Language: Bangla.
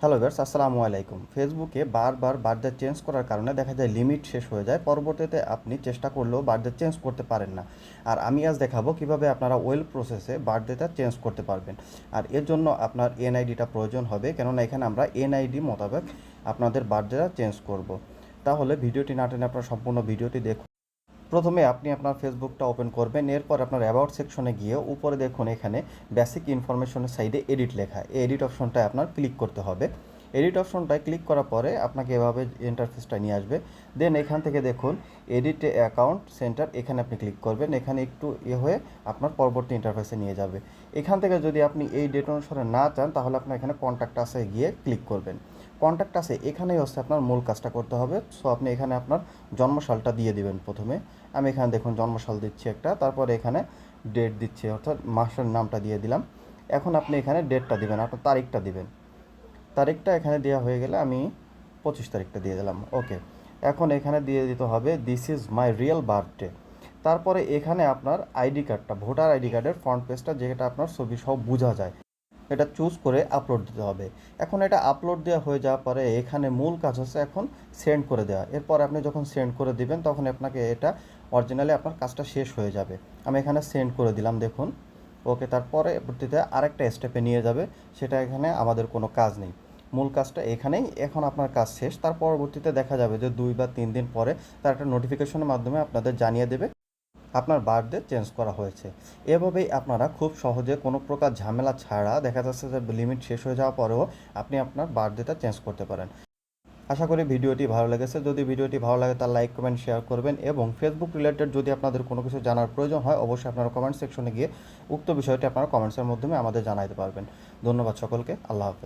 হ্যালো ভার্স আসসালামু আলাইকুম। ফেসবুকে বারবার বার্থডে চেঞ্জ করার কারণে দেখা যায় লিমিট শেষ হয়ে যায়। পরবর্তীতে আপনি চেষ্টা করলেও বার্থডে চেঞ্জ করতে পারেন না। আর আমি আজ দেখাবো কীভাবে আপনারা ওয়েল প্রসেসে বার্থডেটা চেঞ্জ করতে পারবেন। আর এর জন্য আপনার এনআইডিটা প্রয়োজন হবে, কেননা এখানে আমরা এনআইডি মোতাবেক আপনাদের বার্থডেটা চেঞ্জ করব। তাহলে ভিডিওটি না টেনে আপনার সম্পূর্ণ ভিডিওটি দেখুন। প্রথমে আপনি আপনার ফেসবুকটা ওপেন করবেন, এরপর আপনার অ্যাবাউট সেকশনে গিয়ে উপরে দেখুন এখানে বেসিক ইনফরমেশনের সাইডে এডিট লেখা। এই এডিট অপশনটা আপনার ক্লিক করতে হবে। এডিট অপশনটায় ক্লিক করার পরে আপনাকে এভাবে ইন্টারফেসটা নিয়ে আসবে। দেন এখান থেকে দেখুন এডিট অ্যাকাউন্ট সেন্টার এখানে আপনি ক্লিক করবেন। এখানে একটু এ হয়ে আপনার পরবর্তী ইন্টারফেসে নিয়ে যাবে। এখান থেকে যদি আপনি এই ডেট অনুসারে না চান, তাহলে আপনার এখানে কন্ট্যাক্ট আসে গিয়ে ক্লিক করবেন। কন্ট্যাক্ট আছে, এখানেই হচ্ছে আপনার মূল কাজটা করতে হবে। সো আপনি এখানে আপনার জন্মসালটা দিয়ে দিবেন প্রথমে। আমি এখানে দেখুন জন্মসাল দিচ্ছি একটা, তারপরে এখানে ডেট দিচ্ছি, অর্থাৎ মাসের নামটা দিয়ে দিলাম। এখন আপনি এখানে ডেটটা দিবেন, আপনার তারিখটা দিবেন। তারিখটা এখানে দেওয়া হয়ে গেলে আমি পঁচিশ তারিখটা দিয়ে দিলাম। ওকে, এখন এখানে দিয়ে দিতে হবে this is my real birthday তারপরে এখানে আপনার আইডি কার্ডটা, ভোটার আইডি কার্ডের ফ্রন্ট পেজটা যেটা আপনার ছবি সহ বোঝা যায়, এটা চুজ করে আপলোড দিতে হবে। এখন এটা আপলোড দেওয়া হয়ে যাওয়ার পরে এখানে মূল কাজ হচ্ছে এখন সেন্ড করে দেওয়া। এরপর আপনি যখন সেন্ড করে দিবেন, তখন আপনাকে এটা অরিজিনালি আপনার কাজটা শেষ হয়ে যাবে। আমি এখানে সেন্ড করে দিলাম, দেখুন। ওকে, তারপরে পরবর্তীতে আরেকটা স্টেপে নিয়ে যাবে, সেটা এখানে আমাদের কোনো কাজ নেই। মূল কাজটা এখানেই। এখন আপনার কাজ শেষ। তার পরবর্তীতে দেখা যাবে যে দুই বা তিন দিন পরে তার একটা নোটিফিকেশনের মাধ্যমে আপনাদের জানিয়ে দেবে আপনার বার্থডে চেঞ্জ করা হয়েছে। এভাবেই আপনারা খুব সহজে কোনো প্রকার ঝামেলা ছাড়া দেখা যাচ্ছে যে লিমিট শেষ হয়ে যাওয়ার পরেও আপনি আপনার বার্থডেটা চেঞ্জ করতে পারেন। আশা করি ভিডিওটি ভালো লেগেছে। যদি ভিডিওটি ভালো লাগে তার লাইক কমেন্ট শেয়ার করবেন এবং ফেসবুক রিলেটেড যদি আপনাদের কোনো কিছু জানার প্রয়োজন হয় অবশ্যই আপনারা কমেন্ট সেকশনে গিয়ে উক্ত বিষয়টি আপনারা কমেন্টসের মাধ্যমে আমাদের জানাইতে পারবেন। ধন্যবাদ সকলকে। আল্লাহ হাফেজ।